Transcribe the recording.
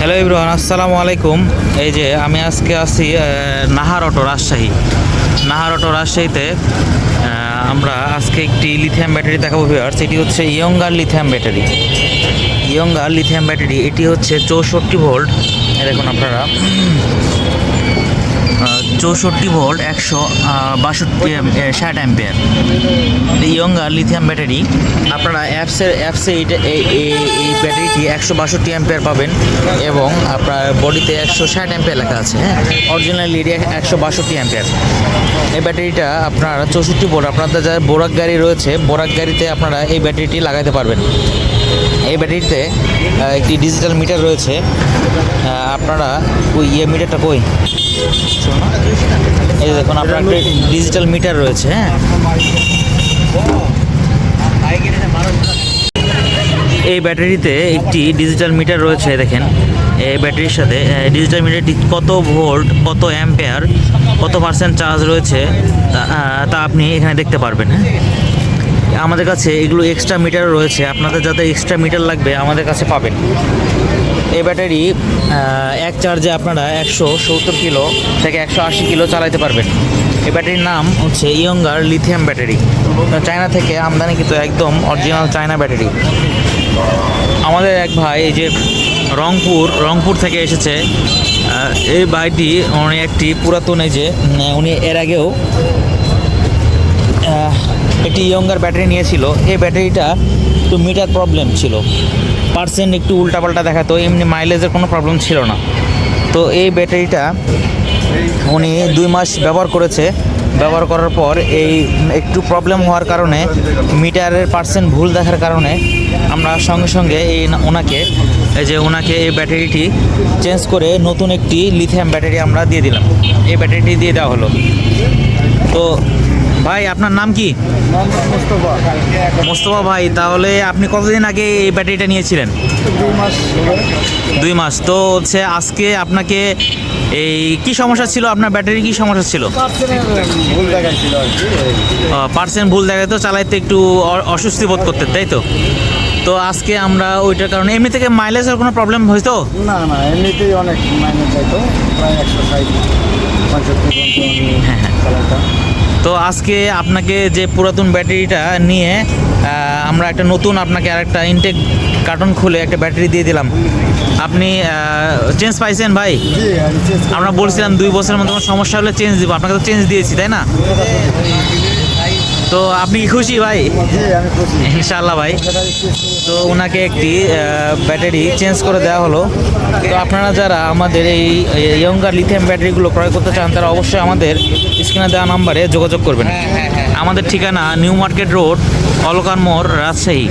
Hello ইব্রাহান আসসালামু আলাইকুম। এই যে আমি আজকে আছি নাহার অটো রাজশাহী। নাহার অটো রাজশাহীতে আমরা আজকে একটি লিথিয়াম ব্যাটারি দেখাবো ভিউয়ার্স এটি হচ্ছে Younger lithium battery Younger lithium battery এটি হচ্ছে চৌষট্টি ভোল্ট দেখুন আপনারা। চৌষট্টি ভোল্ট একশো বাষট্টি ষাট অ্যাম্পিয়ার। ইয়ঙ্গার লিথিয়াম ব্যাটারি আপনারা অ্যাপসের অ্যাপসে এই ব্যাটারিটি একশো বাষট্টি অ্যাম্পিয়ার পাবেন এবং আপনার বডিতে একশো ষাট অ্যাম্পিয়ার লেখা আছে হ্যাঁ? অরিজিনাল এরিয়া একশো বাষট্টি অ্যাম্পিয়ার। এই ব্যাটারিটা আপনার চৌষট্টি ভোল্ট, আপনাদের যা বোরাক গাড়ি রয়েছে বোরাক গাড়িতে আপনারা এই ব্যাটারিটি লাগাতে পারবেন। এই ব্যাটারিতে একটি ডিজিটাল মিটার রয়েছে। আপনারা ওই ইয়ে মিটারটা কই? এই দেখুন আপনার ডিজিটাল মিটার রয়েছে হ্যাঁ। এই ব্যাটারিতে একটি ডিজিটাল মিটার রয়েছে দেখেন। এই ব্যাটারির সাথে ডিজিটাল মিটারটি কত ভোল্ট কত অ্যাম্পেয়ার কত পার্সেন্ট চার্জ রয়েছে তা তা আপনি এখানে দেখতে পারবেন হ্যাঁ। আমাদের কাছে এগুলো এক্সট্রা মিটার রয়েছে। আপনাদের যাতে এক্সট্রা মিটার লাগবে, আমাদের কাছে পাবেন। এই ব্যাটারি এক চার্জে আপনারা একশো সত্তর কিলো থেকে একশো আশি কিলো চালাতে পারবেন। এই ব্যাটারির নাম হচ্ছে ইয়ঙ্গার লিথিয়াম ব্যাটারি চায়না থেকে আমদানি কিন্তু একদম অরিজিনাল চায়না ব্যাটারি। আমাদের এক ভাই এই যে রংপুর রংপুর থেকে এসেছে। এই ভাইটি উনি একটি পুরাতন এই যে উনি এর আগেও একটি ইয়ঙ্গার ব্যাটারি নিয়েছিল। এই ব্যাটারিটা একটু মিটার প্রবলেম ছিল। পার্সেন্ট একটু উল্টাপাল্টা দেখাতো, এমনি মাইলেজের কোনো প্রবলেম ছিল না। তো এই ব্যাটারিটা উনি দুই মাস ব্যবহার করেছে। ব্যবহার করার পর এই একটু প্রবলেম হওয়ার কারণে মিটারের পার্সেন্ট ভুল দেখার কারণে আমরা সঙ্গে সঙ্গে এই ওনাকে, এই যে ওনাকে এই ব্যাটারিটি চেঞ্জ করে নতুন একটি লিথিয়াম ব্যাটারি আমরা দিয়ে দিলাম। এই ব্যাটারিটি দিয়ে দেওয়া হলো। তো ভাই আপনার নাম কি? মোস্তফা। মোস্তফা ভাই তাহলে আপনি কতদিন আগে এই ব্যাটারিটা নিয়েছিলেন? দুই মাস দুই মাস। তো হচ্ছে আজকে আপনাকে এই কি সমস্যা ছিল? আপনার ব্যাটারি কি সমস্যা ছিল? পার্সেন্ট ভুল দেখায় তো চালাইতে একটু অস্বস্তি বোধ করতে তাই তো? তো আজকে আমরা ওইটার কারণে এমনি থেকে মাইলেজের কোনো প্রবলেম হয়তো? না না এমনিতেই অনেক মাইনে চাইতো প্রায় একশো ষাট পঁয়ষট্টি হ্যাঁ, হ্যাঁ। তো আজকে আপনাকে যে পুরাতন ব্যাটারিটা নিয়ে আমরা একটা নতুন আপনাকে আর একটা ইনটেক কার্টন খুলে একটা ব্যাটারি দিয়ে দিলাম। আপনি চেঞ্জ পাইছেন ভাই। আমরা বলছিলাম দুই বছরের মধ্যে কোনো সমস্যা হলে চেঞ্জ দিব। আপনাকে তো চেঞ্জ দিয়েছি তাই না? তো আপনি কি খুশি ভাই? ইনশাল্লাহ ভাই। তো ওনাকে একটি ব্যাটারি চেঞ্জ করে দেওয়া হলো। তো আপনারা যারা আমাদের এই ইয়ঙ্গার লিথিয়াম ব্যাটারিগুলো ক্রয় করতে চান তারা অবশ্যই আমাদের স্ক্রিনে দেওয়া নাম্বারে যোগাযোগ করবেন। আমাদের ঠিকানা নিউ মার্কেট রোড অলকান মোড় রাজশাহী।